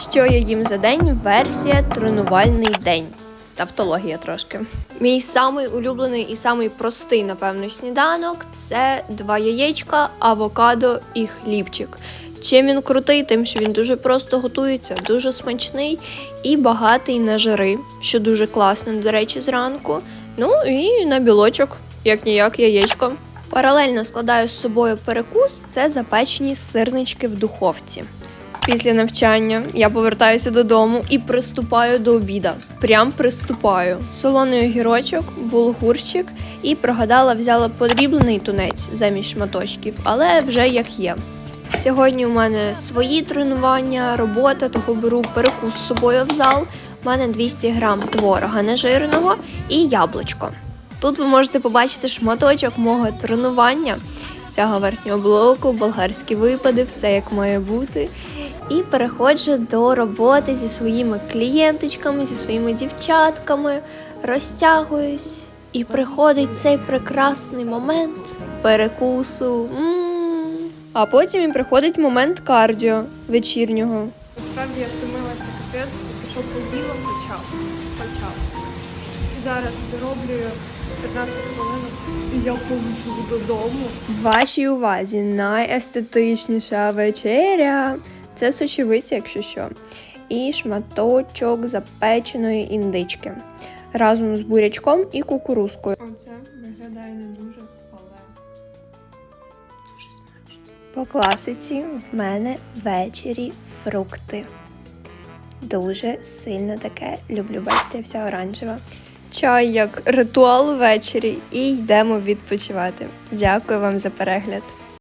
Що я їм за день? Версія тренувальний день. Тавтологія трошки. Мій самий улюблений і самий простий, напевно, сніданок це два яєчка, авокадо і хлібчик. Чим він крутий, тим, що він дуже просто готується, дуже смачний і багатий на жири, що дуже класно, до речі, зранку. Ну і на білочок, як ніяк, яєчко. Паралельно складаю з собою перекус це запечені сирнички в духовці. Після навчання я повертаюся додому і приступаю до обіда. Прям приступаю. Солоний огірочок, булгурчик і прогадала, взяла подріблений тунець замість шматочків, але вже як є. Сьогодні у мене свої тренування, робота, того беру перекус з собою в зал. У мене 200 грам творога нежирного і яблучко. Тут ви можете побачити шматочок мого тренування цього верхнього блоку, болгарські випади, все як має бути. І переходжу до роботи зі своїми клієнточками, зі своїми дівчатками, розтягуюсь, і приходить цей прекрасний момент перекусу. М. А потім і приходить момент кардіо вечірнього. Насправді я втомилася капець, тільки що почав. Почав. І зараз дороблюю 15 хвилин і я повзу додому. Вашій увазі найестетичніша вечеря. Це сочевиця, якщо що. І шматочок запеченої індички разом з бурячком і кукурузкою. Оце виглядає не дуже, але дуже смачно. По класиці в мене ввечері фрукти. Дуже сильно таке люблю. Бачите, вся оранжева. Чай як ритуал ввечері і йдемо відпочивати. Дякую вам за перегляд.